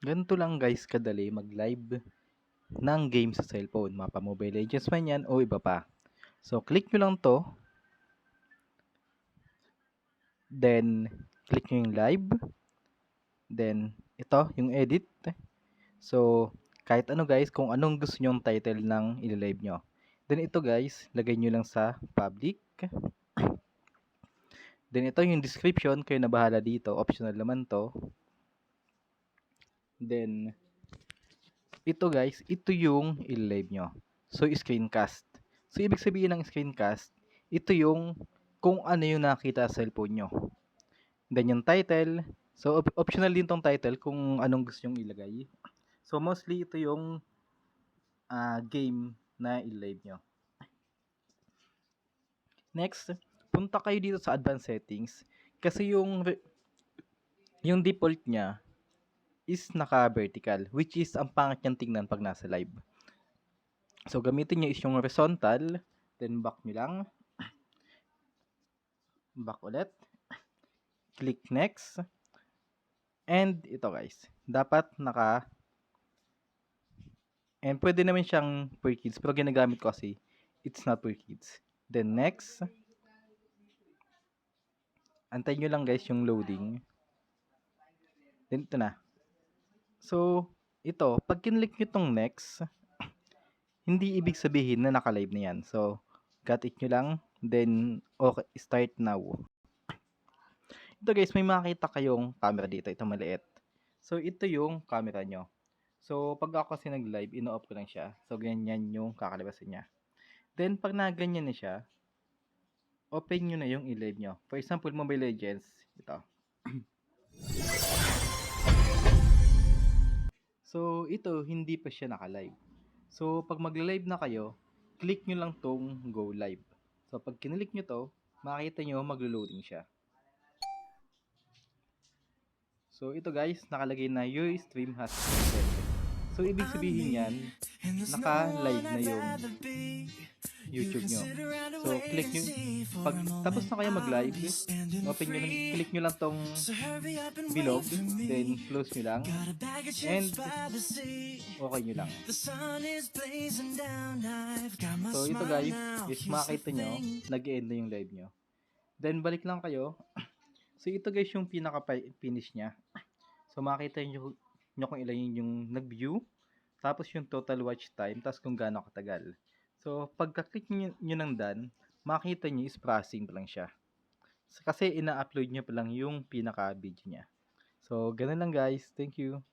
Ganito lang guys kadali mag-live ng game sa cellphone. Mapa Mobile Legends man yan o iba pa. So, click nyo lang to. Then, click nyo yung live. Then, ito, yung edit. So, kahit ano guys, kung anong gusto nyong title ng ililive nyo. Then, ito guys, lagay nyo lang sa public. Then, ito yung description. Kayo na bahala dito. Optional naman to. Then, ito guys, ito yung ililive nyo. So, screencast. So, ibig sabihin ng screencast, ito yung kung ano yung nakita sa cellphone nyo. Then, yung title. So, op- optional din tong title kung anong gusto nyong ilagay. So, mostly ito yung ah, game na ililive nyo. Next, punta kayo dito sa advanced settings. Kasi yung yung default niya is naka-vertical, which is ang pangit niyang tingnan pag nasa live. So, gamitin niyo is yung horizontal, then back nyo lang. Back ulit. Click next. And ito guys, dapat naka And pwede naman siyang per kids, pero ginagamit ko kasi it's not per kids. Then next. Antayin nyo lang guys yung loading. Then ito na. So, ito, pag kinlik nyo tong next, hindi ibig sabihin na naka-live na yan. So, got it nyo lang, then, okay, start now. Ito guys, may makita kayong camera dito. Ito maliit. So, ito yung camera nyo. So, pag ako kasi nag-live, ino-off ko lang siya. So, ganyan yung kakalabasin niya. Then, pag naganyan na siya, open nyo na yung i-live nyo. For example, Mobile Legends, ito. ito, hindi pa siya naka-live. So, pag mag-live na kayo, click nyo lang tong go live. So, pag kinilik nyo to, makikita nyo maglo-loading siya. So, ito guys, nakalagay na your stream has ended. So, ibig sabihin yan, naka-live na yung YouTube nyo. So, click nyo, pag tapos na kayo mag-live, open nyo lang, click nyo lang tong bilog, then close nyo lang, and okay nyo lang. So, ito guys, is makita nyo, nag-end na yung live nyo. Then, balik lang kayo. So, ito guys yung pinaka-finish niya. So, makita nyo, nyo kung ilan yung nag-view, tapos yung total watch time, tapos kung gaano katagal. So, pagka-click nyo, nyo ng done, makita nyo is processing pa lang siya. So, kasi ina-upload nyo pa lang yung pinaka-video niya. So, ganun lang guys. Thank you.